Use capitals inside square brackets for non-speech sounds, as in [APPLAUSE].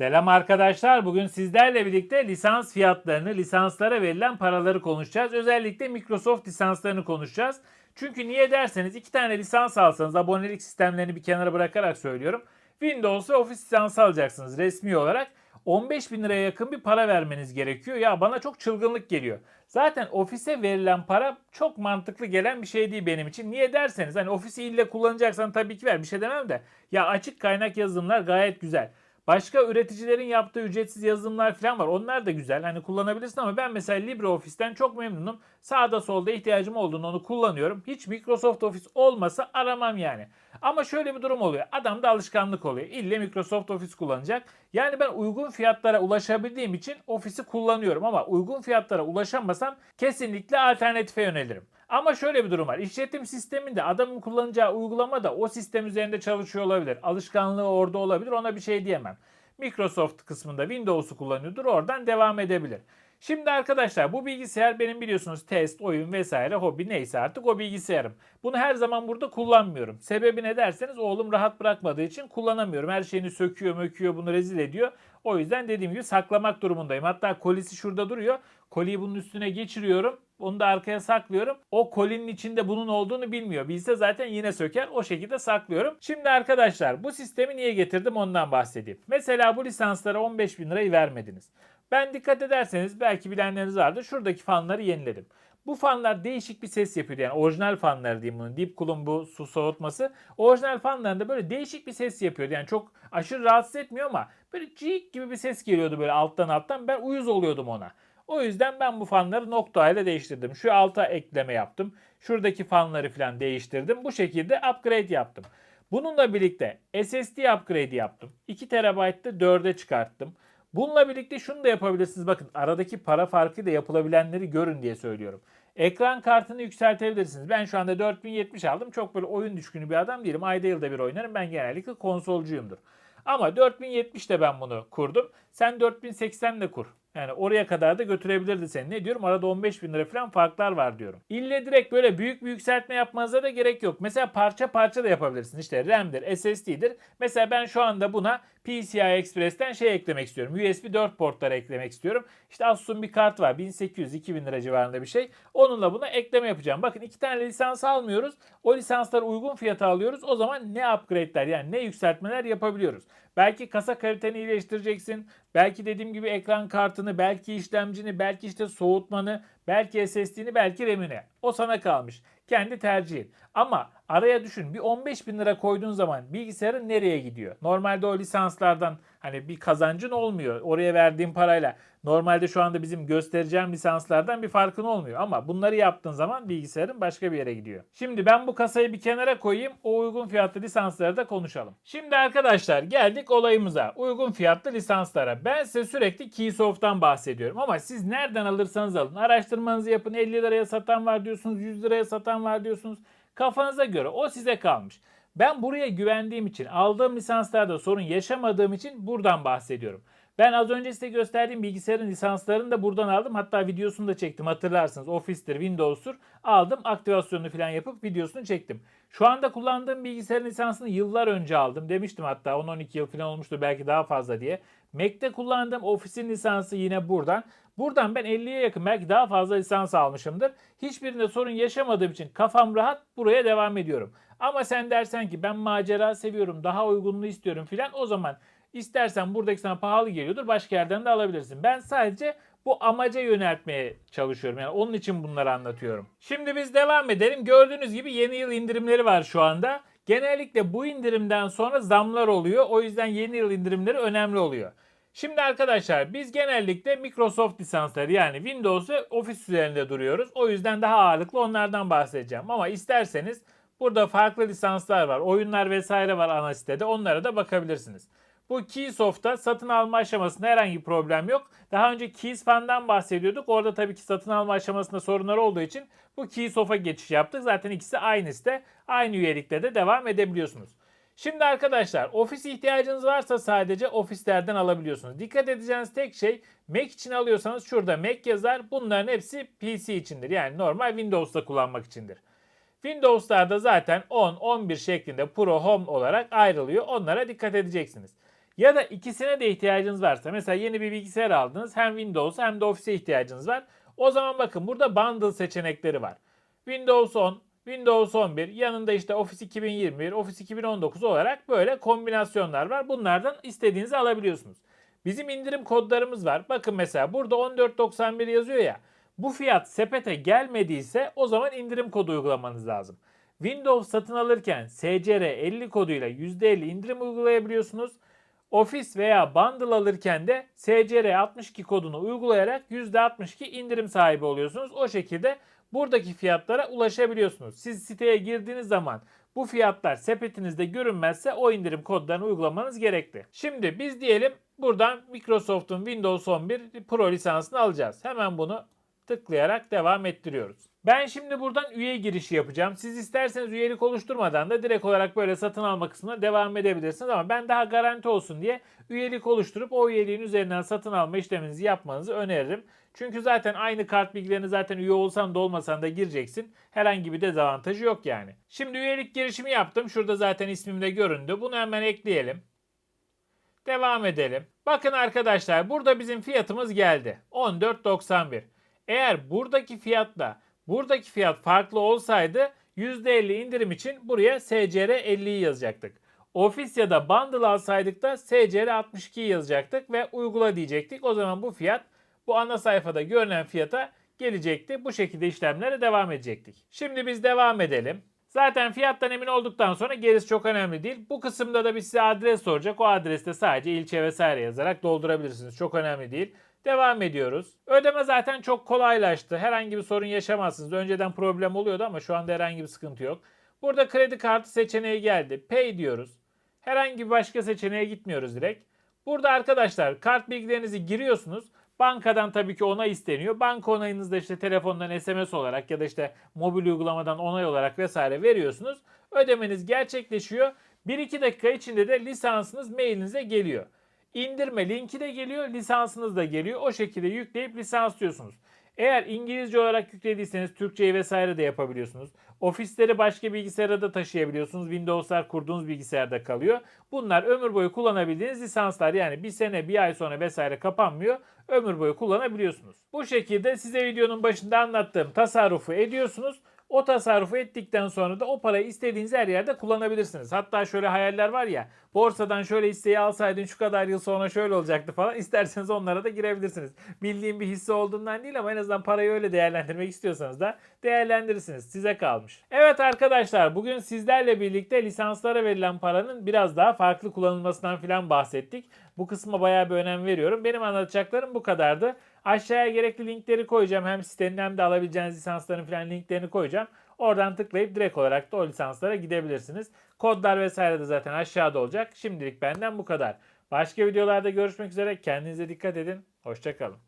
Selam arkadaşlar. Bugün sizlerle birlikte lisans fiyatlarını, lisanslara verilen paraları konuşacağız. Özellikle Microsoft lisanslarını konuşacağız. Çünkü niye derseniz iki tane lisans alsanız abonelik sistemlerini bir kenara bırakarak söylüyorum. Windows ve Office lisansı alacaksınız resmi olarak. 15 bin liraya yakın bir para vermeniz gerekiyor. Ya bana çok çılgınlık geliyor. Zaten ofise verilen para çok mantıklı gelen bir şey değil benim için. Niye derseniz hani ofisi ille kullanacaksan tabii ki ver bir şey demem de. Ya açık kaynak yazılımlar gayet güzel. Başka üreticilerin yaptığı ücretsiz yazılımlar falan var. Onlar da güzel. Hani kullanabilirsin ama ben mesela LibreOffice'ten çok memnunum. Sağda solda ihtiyacım olduğunu onu kullanıyorum. Hiç Microsoft Office olmasa aramam yani. Ama şöyle bir durum oluyor. Adamda alışkanlık oluyor. İlle Microsoft Office kullanacak. Yani ben uygun fiyatlara ulaşabildiğim için Office'i kullanıyorum ama uygun fiyatlara ulaşamasam kesinlikle alternatife yönelirim. Ama şöyle bir durum var. İşletim sisteminde adamın kullanacağı uygulama da o sistem üzerinde çalışıyor olabilir. Alışkanlığı orada olabilir. Ona bir şey diyemem. Microsoft kısmında Windows'u kullanıyordur. Oradan devam edebilir. Şimdi arkadaşlar bu bilgisayar benim biliyorsunuz test, oyun vesaire hobi neyse artık o bilgisayarım. Bunu her zaman burada kullanmıyorum. Sebebi ne derseniz oğlum rahat bırakmadığı için kullanamıyorum. Her şeyini söküyor möküyor bunu rezil ediyor. O yüzden dediğim gibi saklamak durumundayım. Hatta kolisi şurada duruyor. Koliyi bunun üstüne geçiriyorum. Onu da arkaya saklıyorum. O kolinin içinde bunun olduğunu bilmiyor. Bilse zaten yine söker. O şekilde saklıyorum. Şimdi arkadaşlar bu sistemi niye getirdim ondan bahsedeyim. Mesela bu lisanslara 15 bin lirayı vermediniz. Ben dikkat ederseniz belki bilenleriniz vardır. Şuradaki fanları yeniledim. Bu fanlar değişik bir ses yapıyor. Yani orijinal fanlar diyeyim bunu. Deep Cool'un bu su soğutması. Orijinal fanlarında böyle değişik bir ses yapıyordu. Yani çok aşırı rahatsız etmiyor ama böyle cik gibi bir ses geliyordu böyle alttan alttan. Ben uyuz oluyordum ona. O yüzden ben bu fanları nokta ile değiştirdim. Şu alta ekleme yaptım. Şuradaki fanları falan değiştirdim. Bu şekilde upgrade yaptım. Bununla birlikte SSD upgrade yaptım. 2 TB'ı 4'e çıkarttım. Bununla birlikte şunu da yapabilirsiniz. Bakın aradaki para farkı da yapılabilenleri görün diye söylüyorum. Ekran kartını yükseltebilirsiniz. Ben şu anda 4070 aldım. Çok böyle oyun düşkünü bir adam değilim. Ayda yılda bir oynarım. Ben genellikle konsolcuyumdur. Ama 4070 de ben bunu kurdum. Sen 4080 de kur. Yani oraya kadar da götürebilirdi seni. Ne diyorum? Arada 15 bin lira falan farklar var diyorum. İlle direkt böyle büyük bir yükseltme yapmanıza da gerek yok. Mesela parça parça da yapabilirsin. İşte RAM'dir, SSD'dir. Mesela ben şu anda buna PCI Express'ten şey eklemek istiyorum. USB 4 portları eklemek istiyorum. İşte Asus'un bir kart var. 1800-2000 lira civarında bir şey. Onunla buna ekleme yapacağım. Bakın iki tane lisans almıyoruz. O lisansları uygun fiyata alıyoruz. O zaman ne upgrade'ler yani ne yükseltmeler yapabiliyoruz. Belki kasa kaliteni iyileştireceksin. Belki dediğim gibi ekran kartını, belki işlemcini, belki işte soğutmanı, belki SSD'ni, belki RAM'ini. O sana kalmış. Kendi tercihin. Ama araya düşün bir 15 bin lira koyduğun zaman bilgisayarın nereye gidiyor? Normalde o lisanslardan hani bir kazancın olmuyor. Oraya verdiğin parayla. Normalde şu anda bizim göstereceğim lisanslardan bir farkın olmuyor. Ama bunları yaptığın zaman bilgisayarın başka bir yere gidiyor. Şimdi ben bu kasayı bir kenara koyayım. O uygun fiyatlı lisansları da konuşalım. Şimdi arkadaşlar geldik olayımıza. Uygun fiyatlı lisanslara. Ben size sürekli Keysoft'tan bahsediyorum. Ama siz nereden alırsanız alın. Araştırmanızı yapın. 50 liraya satan var diyorsunuz. 100 liraya satan var diyorsunuz. Kafanıza göre o size kalmış. Ben buraya güvendiğim için, aldığım lisanslarda sorun yaşamadığım için buradan bahsediyorum. Ben az önce size gösterdiğim bilgisayarın lisanslarını da buradan aldım. Hatta videosunu da çektim hatırlarsınız. Office'tir, Windows'tur. Aldım aktivasyonunu falan yapıp videosunu çektim. Şu anda kullandığım bilgisayarın lisansını yıllar önce aldım. Demiştim hatta 10-12 yıl falan olmuştu belki daha fazla diye. Mac'te kullandığım Office'in lisansı yine buradan. Buradan ben 50'ye yakın belki daha fazla lisans almışımdır. Hiçbirinde sorun yaşamadığım için kafam rahat buraya devam ediyorum. Ama sen dersen ki ben macera seviyorum, daha uygunluğu istiyorum filan o zaman istersen buradaki sana pahalı geliyordur başka yerden de alabilirsin. Ben sadece bu amaca yöneltmeye çalışıyorum. Yani onun için bunları anlatıyorum. Şimdi biz devam edelim. Gördüğünüz gibi yeni yıl indirimleri var şu anda. Genellikle bu indirimden sonra zamlar oluyor. O yüzden yeni yıl indirimleri önemli oluyor. Şimdi arkadaşlar biz genellikle Microsoft lisansları yani Windows ve Office üzerinde duruyoruz. O yüzden daha ağırlıklı onlardan bahsedeceğim. Ama isterseniz burada farklı lisanslar var. Oyunlar vesaire var ana sitede. Onlara da bakabilirsiniz. Bu Keysoft'ta satın alma aşamasında herhangi bir problem yok. Daha önce Keysfan'dan bahsediyorduk. Orada tabii ki satın alma aşamasında sorunlar olduğu için bu Keysoft'a geçiş yaptık. Zaten ikisi aynı site. Aynı üyelikte de devam edebiliyorsunuz. Şimdi arkadaşlar ofis ihtiyacınız varsa sadece ofislerden alabiliyorsunuz. Dikkat edeceğiniz tek şey Mac için alıyorsanız şurada Mac yazar. Bunların hepsi PC içindir. Yani normal Windows'ta kullanmak içindir. Windows'larda zaten 10, 11 şeklinde Pro Home olarak ayrılıyor. Onlara dikkat edeceksiniz. Ya da ikisine de ihtiyacınız varsa mesela yeni bir bilgisayar aldınız hem Windows hem de Office'e ihtiyacınız var. O zaman bakın burada bundle seçenekleri var. Windows 10, Windows 11, yanında işte Office 2021, Office 2019 olarak böyle kombinasyonlar var. Bunlardan istediğinizi alabiliyorsunuz. Bizim indirim kodlarımız var. Bakın mesela burada 14.91 yazıyor ya. Bu fiyat sepete gelmediyse o zaman indirim kodu uygulamanız lazım. Windows satın alırken SCR 50 koduyla %50 indirim uygulayabiliyorsunuz. Office veya Bundle alırken de SCR 62 kodunu uygulayarak %62 indirim sahibi oluyorsunuz. O şekilde buradaki fiyatlara ulaşabiliyorsunuz. Siz siteye girdiğiniz zaman bu fiyatlar sepetinizde görünmezse o indirim kodlarını uygulamanız gerekli. Şimdi biz diyelim buradan Microsoft'un Windows 11 Pro lisansını alacağız. Hemen bunu tıklayarak devam ettiriyoruz. Ben şimdi buradan üye girişi yapacağım. Siz isterseniz üyelik oluşturmadan da direkt olarak böyle satın alma kısmına devam edebilirsiniz ama ben daha garanti olsun diye üyelik oluşturup o üyeliğin üzerinden satın alma işleminizi yapmanızı öneririm. Çünkü zaten aynı kart bilgilerini zaten üye olsan da olmasan da gireceksin. Herhangi bir dezavantajı yok yani. Şimdi üyelik girişimi yaptım. Şurada zaten ismim de göründü. Bunu hemen ekleyelim. Devam edelim. Bakın arkadaşlar burada bizim fiyatımız geldi. 14.91. Eğer buradaki fiyatla buradaki fiyat farklı olsaydı %50 indirim için buraya SCR 50'yi yazacaktık. Office ya da bundle alsaydık da SCR 62'yi yazacaktık ve uygula diyecektik. O zaman bu fiyat bu ana sayfada görünen fiyata gelecekti. Bu şekilde işlemlere devam edecektik. Şimdi biz devam edelim. Zaten fiyattan emin olduktan sonra gerisi çok önemli değil. Bu kısımda da bir size adres soracak. O adreste sadece ilçe vesaire yazarak doldurabilirsiniz. Çok önemli değil. Devam ediyoruz. Ödeme zaten çok kolaylaştı. Herhangi bir sorun yaşamazsınız. Önceden problem oluyordu ama şu anda herhangi bir sıkıntı yok. Burada kredi kartı seçeneği geldi. Pay diyoruz. Herhangi bir başka seçeneğe gitmiyoruz direkt. Burada arkadaşlar kart bilgilerinizi giriyorsunuz. Bankadan tabii ki onay isteniyor. Banka onayınızı da işte telefondan SMS olarak ya da işte mobil uygulamadan onay olarak vesaire veriyorsunuz. Ödemeniz gerçekleşiyor. 1-2 dakika içinde de lisansınız mailinize geliyor. İndirme linki de geliyor, lisansınız da geliyor. O şekilde yükleyip lisanslıyorsunuz. Eğer İngilizce olarak yüklediyseniz Türkçeyi vesaire de yapabiliyorsunuz. Ofisleri başka bilgisayara da taşıyabiliyorsunuz. Windows'lar kurduğunuz bilgisayarda kalıyor. Bunlar ömür boyu kullanabildiğiniz lisanslar. Yani bir sene, bir ay sonra vesaire kapanmıyor. Ömür boyu kullanabiliyorsunuz. Bu şekilde size videonun başında anlattığım tasarrufu ediyorsunuz. O tasarrufu ettikten sonra da o parayı istediğiniz her yerde kullanabilirsiniz. Hatta şöyle hayaller var ya borsadan şöyle hisseyi alsaydın şu kadar yıl sonra şöyle olacaktı falan. [LAUGHS] İsterseniz onlara da girebilirsiniz. Bildiğim bir hisse olduğundan değil ama en azından parayı öyle değerlendirmek istiyorsanız da değerlendirirsiniz. Size kalmış. Evet arkadaşlar bugün sizlerle birlikte lisanslara verilen paranın biraz daha farklı kullanılmasından filan bahsettik. Bu kısma bayağı bir önem veriyorum. Benim anlatacaklarım bu kadardı. Aşağıya gerekli linkleri koyacağım. Hem sitenin hem de alabileceğiniz lisansların falan linklerini koyacağım. Oradan tıklayıp direkt olarak da o lisanslara gidebilirsiniz. Kodlar vesaire de zaten aşağıda olacak. Şimdilik benden bu kadar. Başka videolarda görüşmek üzere. Kendinize dikkat edin. Hoşçakalın.